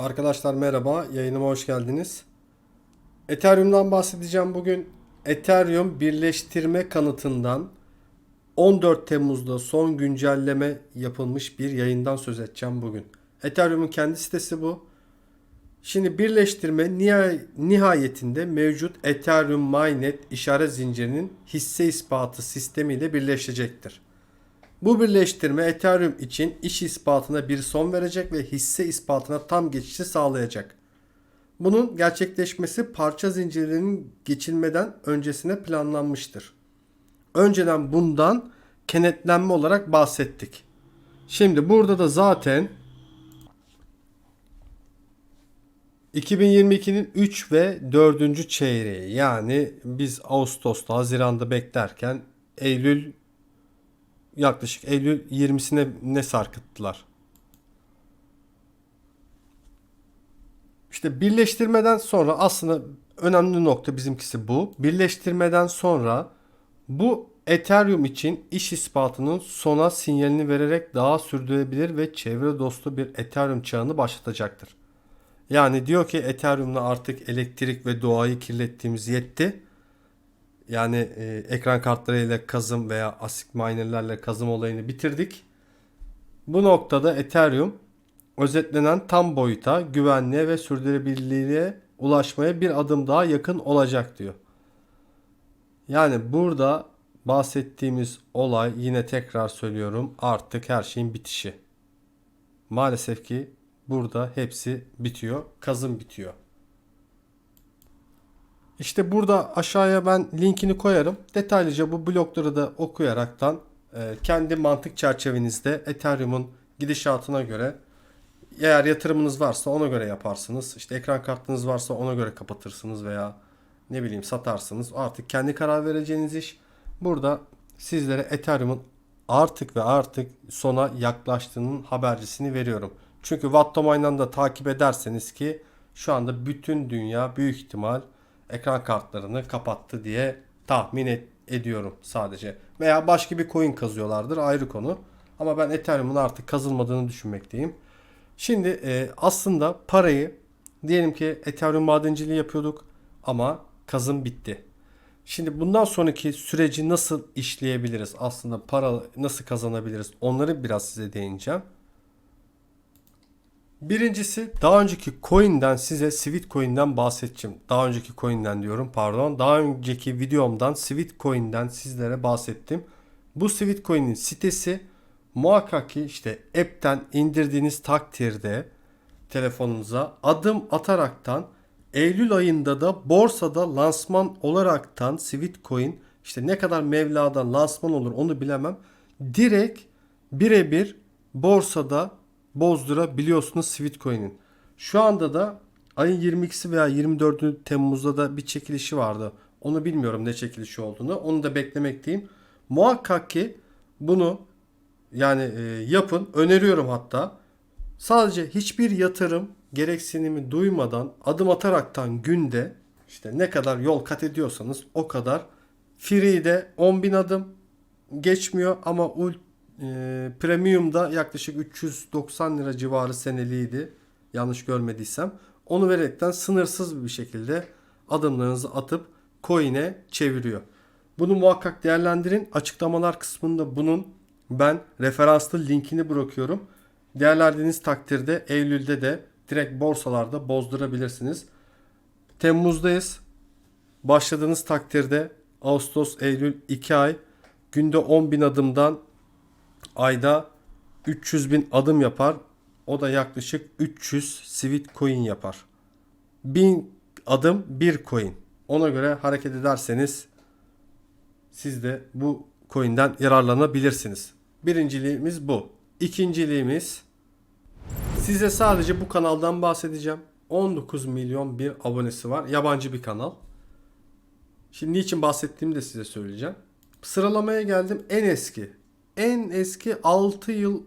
Arkadaşlar merhaba, yayınıma hoş geldiniz. Ethereum'dan bahsedeceğim bugün. Ethereum birleştirme kanıtından 14 Temmuz'da son güncelleme yapılmış bir yayından söz edeceğim bugün. Ethereum'un kendi sitesi bu. Şimdi birleştirme nihay- nihayetinde mevcut Ethereum Mainnet işaret zincirinin hisse ispatı sistemiyle birleşecektir. Bu birleştirme Ethereum için iş ispatına bir son verecek ve hisse ispatına tam geçişi sağlayacak. Bunun gerçekleşmesi parça zincirlerinin geçilmeden öncesine planlanmıştır. Önceden bundan kenetlenme olarak bahsettik. Şimdi burada da zaten 2022'nin 3 ve 4. çeyreği yani biz Ağustos'ta Haziran'da beklerken Eylül yaklaşık Eylül 20'sine ne sarkıttılar. İşte birleştirmeden sonra aslında önemli nokta bizimkisi bu. Birleştirmeden sonra bu Ethereum için iş ispatının sona sinyalini vererek daha sürdürülebilir ve çevre dostu bir Ethereum çağını başlatacaktır. Yani diyor ki Ethereum'la artık elektrik ve doğayı kirlettiğimiz yetti. Yani e, ekran kartlarıyla kazım veya ASIC minerlerle kazım olayını bitirdik. Bu noktada Ethereum özetlenen tam boyuta, güvenliğe ve sürdürülebilirliğe ulaşmaya bir adım daha yakın olacak diyor. Yani burada bahsettiğimiz olay yine tekrar söylüyorum artık her şeyin bitişi. Maalesef ki burada hepsi bitiyor. Kazım bitiyor. İşte burada aşağıya ben linkini koyarım. Detaylıca bu blokları da okuyaraktan e, kendi mantık çerçevenizde Ethereum'un gidişatına göre eğer yatırımınız varsa ona göre yaparsınız. İşte ekran kartınız varsa ona göre kapatırsınız veya ne bileyim satarsınız. Artık kendi karar vereceğiniz iş. Burada sizlere Ethereum'un artık ve artık sona yaklaştığının habercisini veriyorum. Çünkü Wattomine'dan da takip ederseniz ki şu anda bütün dünya büyük ihtimal ekran kartlarını kapattı diye tahmin et- ediyorum sadece. Veya başka bir coin kazıyorlardır ayrı konu. Ama ben Ethereum'un artık kazılmadığını düşünmekteyim. Şimdi e, aslında parayı diyelim ki Ethereum madenciliği yapıyorduk ama kazım bitti. Şimdi bundan sonraki süreci nasıl işleyebiliriz? Aslında para nasıl kazanabiliriz? Onları biraz size değineceğim. Birincisi daha önceki coin'den size Sweet Coin'den bahsedeceğim. Daha önceki coin'den diyorum pardon. Daha önceki videomdan Sweet Coin'den sizlere bahsettim. Bu Sweet Coin'in sitesi muhakkak ki işte app'ten indirdiğiniz takdirde telefonunuza adım ataraktan Eylül ayında da borsada lansman olaraktan Sweet Coin işte ne kadar Mevla'dan lansman olur onu bilemem. Direkt birebir borsada bozdurabiliyorsunuz Sweetcoin'in. Şu anda da ayın 22'si veya 24 Temmuz'da da bir çekilişi vardı. Onu bilmiyorum ne çekilişi olduğunu. Onu da beklemekteyim. Muhakkak ki bunu yani e, yapın. Öneriyorum hatta. Sadece hiçbir yatırım gereksinimi duymadan adım ataraktan günde işte ne kadar yol kat ediyorsanız o kadar free'de 10.000 adım geçmiyor ama ult e, Premium'da yaklaşık 390 lira civarı seneliydi. Yanlış görmediysem. Onu vererekten sınırsız bir şekilde adımlarınızı atıp coin'e çeviriyor. Bunu muhakkak değerlendirin. Açıklamalar kısmında bunun ben referanslı linkini bırakıyorum. Değerlendirdiğiniz takdirde Eylül'de de direkt borsalarda bozdurabilirsiniz. Temmuz'dayız. Başladığınız takdirde Ağustos, Eylül 2 ay günde 10.000 adımdan ayda 300 bin adım yapar. O da yaklaşık 300 sweet coin yapar. 1000 adım 1 coin. Ona göre hareket ederseniz siz de bu coin'den yararlanabilirsiniz. Birinciliğimiz bu. İkinciliğimiz size sadece bu kanaldan bahsedeceğim. 19 milyon bir abonesi var. Yabancı bir kanal. Şimdi niçin bahsettiğimi de size söyleyeceğim. Sıralamaya geldim. En eski en eski 6 yıl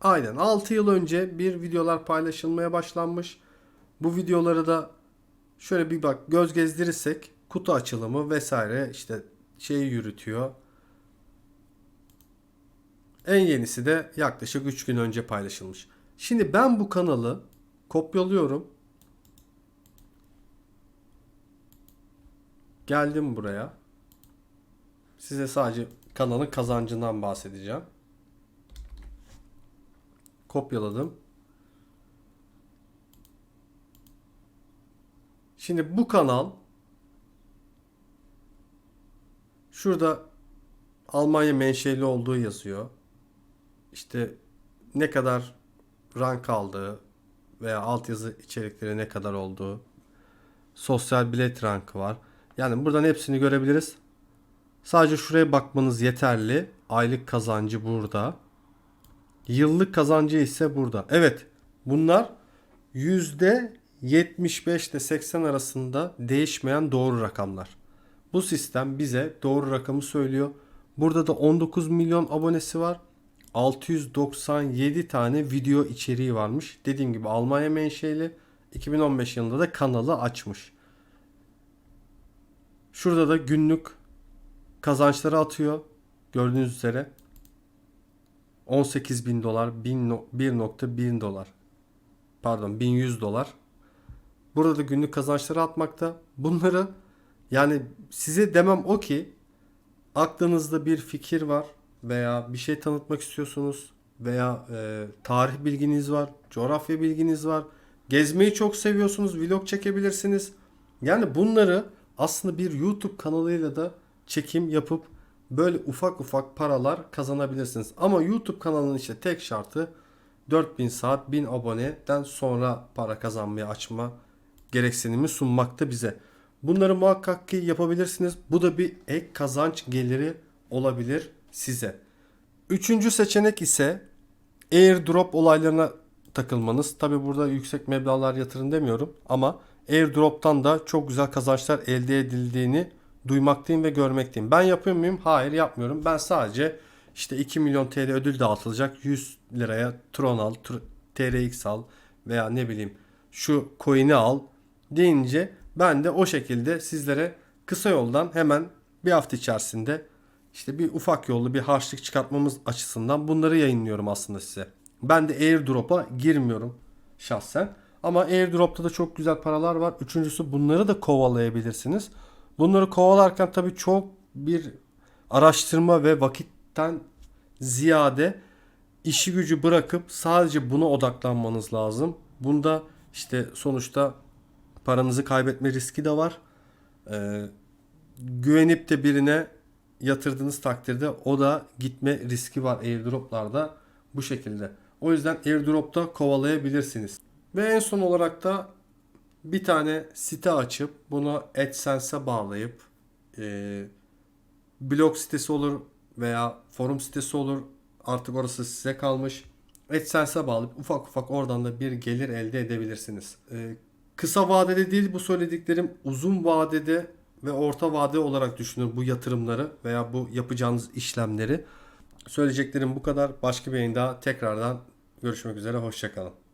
aynen 6 yıl önce bir videolar paylaşılmaya başlanmış. Bu videoları da şöyle bir bak göz gezdirirsek kutu açılımı vesaire işte şeyi yürütüyor. En yenisi de yaklaşık 3 gün önce paylaşılmış. Şimdi ben bu kanalı Kopyalıyorum. Geldim buraya. Size sadece kanalın kazancından bahsedeceğim. Kopyaladım. Şimdi bu kanal şurada Almanya menşeli olduğu yazıyor. İşte ne kadar rank aldığı veya altyazı içerikleri ne kadar olduğu. Sosyal bilet rankı var. Yani buradan hepsini görebiliriz. Sadece şuraya bakmanız yeterli. Aylık kazancı burada. Yıllık kazancı ise burada. Evet bunlar yüzde 75 ile 80 arasında değişmeyen doğru rakamlar. Bu sistem bize doğru rakamı söylüyor. Burada da 19 milyon abonesi var. 697 tane video içeriği varmış. Dediğim gibi Almanya menşeli 2015 yılında da kanalı açmış. Şurada da günlük kazançları atıyor. Gördüğünüz üzere 18 bin dolar, 1000 no- 1.1 dolar. Pardon 1100 dolar. Burada da günlük kazançları atmakta. Bunları yani size demem o ki aklınızda bir fikir var veya bir şey tanıtmak istiyorsunuz veya e, tarih bilginiz var, coğrafya bilginiz var, gezmeyi çok seviyorsunuz, vlog çekebilirsiniz. Yani bunları aslında bir YouTube kanalıyla da çekim yapıp böyle ufak ufak paralar kazanabilirsiniz. Ama YouTube kanalının işte tek şartı 4000 saat 1000 aboneden sonra para kazanmayı açma gereksinimi sunmakta bize. Bunları muhakkak ki yapabilirsiniz. Bu da bir ek kazanç geliri olabilir size. Üçüncü seçenek ise airdrop olaylarına takılmanız. Tabi burada yüksek meblağlar yatırın demiyorum ama airdrop'tan da çok güzel kazançlar elde edildiğini duymaktayım ve görmekteyim. Ben yapıyor muyum? Hayır yapmıyorum. Ben sadece işte 2 milyon TL ödül dağıtılacak 100 liraya Tron al, Tr- TRX al veya ne bileyim şu coin'i al deyince ben de o şekilde sizlere kısa yoldan hemen bir hafta içerisinde işte bir ufak yollu bir harçlık çıkartmamız açısından bunları yayınlıyorum aslında size. Ben de airdrop'a girmiyorum şahsen. Ama airdrop'ta da çok güzel paralar var. Üçüncüsü bunları da kovalayabilirsiniz. Bunları kovalarken tabii çok bir araştırma ve vakitten ziyade işi gücü bırakıp sadece buna odaklanmanız lazım. Bunda işte sonuçta paranızı kaybetme riski de var. Ee, güvenip de birine yatırdığınız takdirde o da gitme riski var airdroplarda bu şekilde. O yüzden airdropta kovalayabilirsiniz. Ve en son olarak da bir tane site açıp bunu AdSense'e bağlayıp e, blog sitesi olur veya forum sitesi olur. Artık orası size kalmış. AdSense'e bağlayıp ufak ufak oradan da bir gelir elde edebilirsiniz. E, kısa vadede değil bu söylediklerim uzun vadede ve orta vade olarak düşünün bu yatırımları veya bu yapacağınız işlemleri. Söyleyeceklerim bu kadar. Başka bir yayında tekrardan görüşmek üzere. Hoşçakalın.